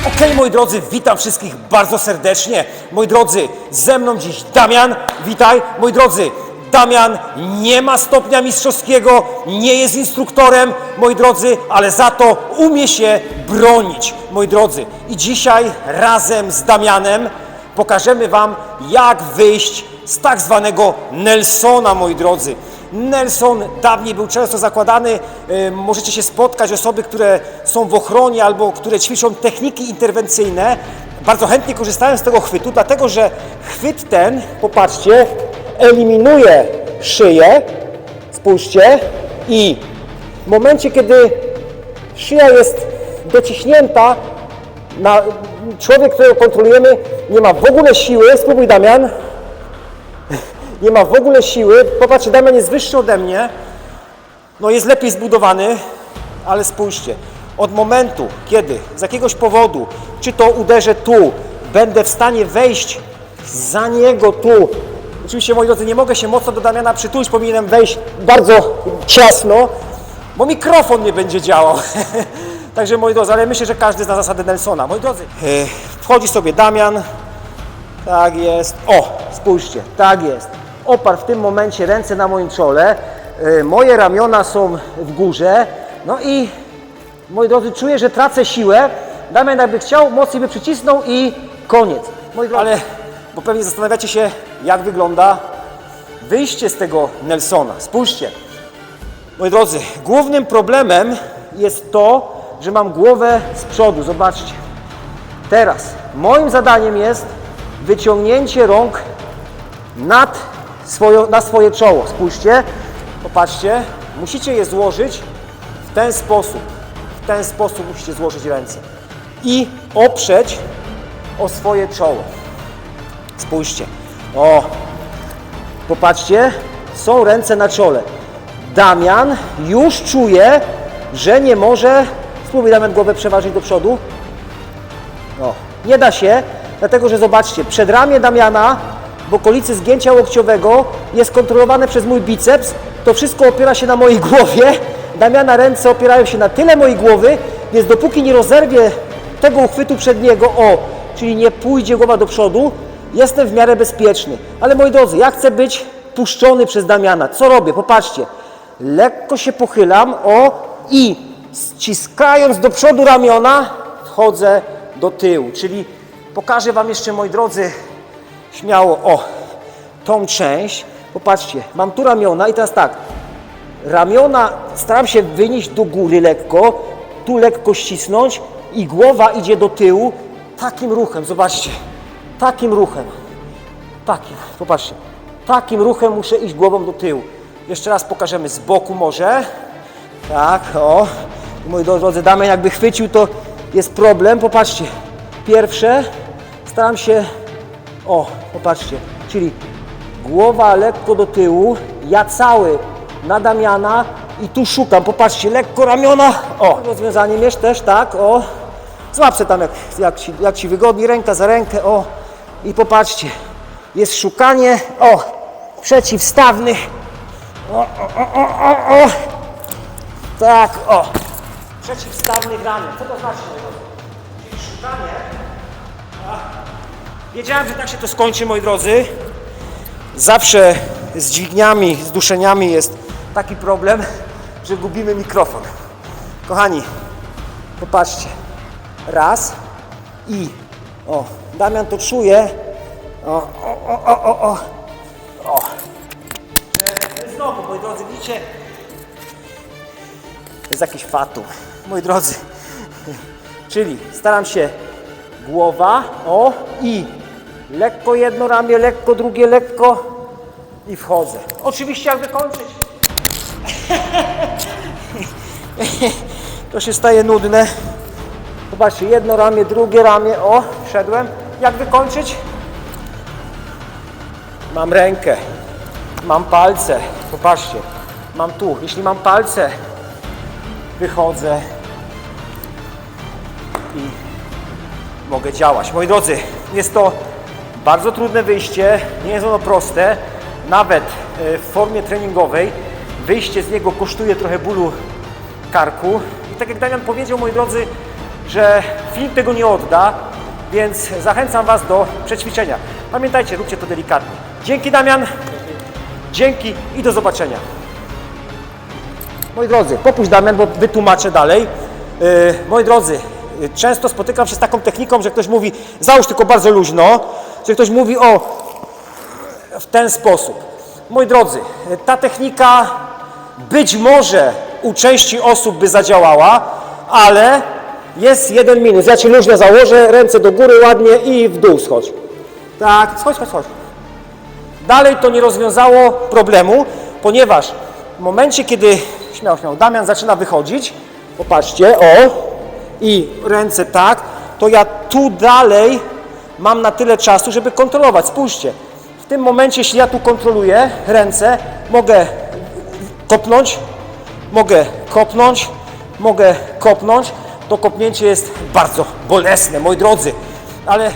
Hej moi drodzy, witam wszystkich bardzo serdecznie. Moi drodzy, ze mną dziś Damian, witaj. Moi drodzy, Damian nie ma stopnia mistrzowskiego, nie jest instruktorem, moi drodzy, ale za to umie się bronić, moi drodzy. I dzisiaj razem z Damianem pokażemy Wam, jak wyjść z tak zwanego Nelsona, moi drodzy. Nelson dawniej był często zakładany. y, Możecie się spotkać, osoby, które są w ochronie albo które ćwiczą techniki interwencyjne. Bardzo chętnie korzystają z tego chwytu, dlatego że chwyt ten, popatrzcie, eliminuje szyję. Spójrzcie. I w momencie, kiedy szyja jest dociśnięta, na, człowiek, którego kontrolujemy, nie ma w ogóle siły. Spróbuj, Damian nie ma w ogóle siły. Popatrzcie, Damian jest wyższy ode mnie, no jest lepiej zbudowany, ale spójrzcie, od momentu, kiedy z jakiegoś powodu, czy to uderzę tu, będę w stanie wejść za niego tu. Oczywiście, moi drodzy, nie mogę się mocno do Damiana przytulić, powinienem wejść bardzo ciasno, bo mikrofon nie będzie działał. Także, moi drodzy, ale myślę, że każdy zna zasady Nelsona. Moi drodzy, e, wchodzi sobie Damian, tak jest. O, spójrzcie, tak jest. Oparł w tym momencie ręce na moim czole. Y, Moje ramiona są w górze. No i moi drodzy, czuję, że tracę siłę. Damian jakby chciał, mocniej by przycisnął i koniec. Moi drodzy, ale, bo pewnie zastanawiacie się, jak wygląda wyjście z tego Nelsona. Spójrzcie. Moi drodzy, głównym problemem jest to, że mam głowę z przodu. Zobaczcie. Teraz moim zadaniem jest wyciągnięcie rąk nad swoje, na swoje czoło. Spójrzcie, popatrzcie, musicie je złożyć w ten sposób. W ten sposób musicie złożyć ręce i oprzeć o swoje czoło. Spójrzcie. O, popatrzcie, są ręce na czole. Damian już czuje, że nie może. Spróbuj Damian głowę przeważyć do przodu. O, nie da się, dlatego że zobaczcie, przedramię Damiana w okolicy zgięcia łokciowego jest kontrolowane przez mój biceps. To wszystko opiera się na mojej głowie. Damiana ręce opierają się na tyle mojej głowy, więc dopóki nie rozerwie tego uchwytu przedniego, o, czyli nie pójdzie głowa do przodu, jestem w miarę bezpieczny. Ale moi drodzy, ja chcę być puszczony przez Damiana. Co robię? Popatrzcie. Lekko się pochylam, o, i ściskając do przodu ramiona, wchodzę do tyłu. Czyli pokażę Wam jeszcze, moi drodzy, śmiało, o, tą część. Popatrzcie, mam tu ramiona i teraz tak, ramiona staram się wynieść do góry lekko, tu lekko ścisnąć i głowa idzie do tyłu takim ruchem, zobaczcie, takim ruchem, takim, popatrzcie, takim ruchem muszę iść głową do tyłu. Jeszcze raz pokażemy z boku może, tak, o, moi drodzy, Damian jakby chwycił, to jest problem, popatrzcie, pierwsze, staram się, o, popatrzcie, czyli głowa lekko do tyłu, ja cały na Damiana i tu szukam, popatrzcie, lekko ramiona, o, rozwiązanie mierz też, tak, o, złap se tam jak, jak, ci, jak Ci wygodni, ręka za rękę, o, i popatrzcie, jest szukanie, o, przeciwstawnych, o, o, o, o, o, tak, o, przeciwstawnych ramion, co to znaczy? Czyli szukanie, a, wiedziałem, że tak się to skończy, moi drodzy, zawsze z dźwigniami, z duszeniami jest taki problem, że gubimy mikrofon. Kochani, popatrzcie. Raz i o, Damian to czuje. O, o, o, o, o, o. E, Znowu, moi drodzy, widzicie? Jest jakiś fatum. Moi drodzy, czyli staram się głowa, o i lekko jedno ramię, lekko drugie, lekko i wchodzę. Oczywiście jak wykończyć. To się staje nudne. Zobaczcie, jedno ramię, drugie ramię, o, wszedłem. Jak wykończyć? Mam rękę, mam palce, popatrzcie, mam tu. Jeśli mam palce, wychodzę i mogę działać. Moi drodzy, jest to bardzo trudne wyjście, nie jest ono proste, nawet e, w formie treningowej. Wyjście z niego kosztuje trochę bólu karku. I tak jak Damian powiedział, moi drodzy, że film tego nie odda, więc zachęcam Was do przećwiczenia. Pamiętajcie, róbcie to delikatnie. Dzięki Damian, dzięki i do zobaczenia. Moi drodzy, popuść Damian, bo wytłumaczę dalej. Yy, moi drodzy, yy, często spotykam się z taką techniką, że ktoś mówi, załóż tylko bardzo luźno, że ktoś mówi o w ten sposób. Moi drodzy, ta technika być może u części osób by zadziałała, ale jest jeden minus. Ja Ci luźno założę, ręce do góry ładnie i w dół schodź. Tak, schodź, schodź, schodź. Dalej to nie rozwiązało problemu, ponieważ w momencie, kiedy śmiało, śmiało, Damian zaczyna wychodzić, popatrzcie, o, i ręce tak, to ja tu dalej mam na tyle czasu, żeby kontrolować. Spójrzcie, w tym momencie, jeśli ja tu kontroluję ręce, mogę kopnąć, mogę kopnąć, mogę kopnąć. To kopnięcie jest bardzo bolesne, moi drodzy, ale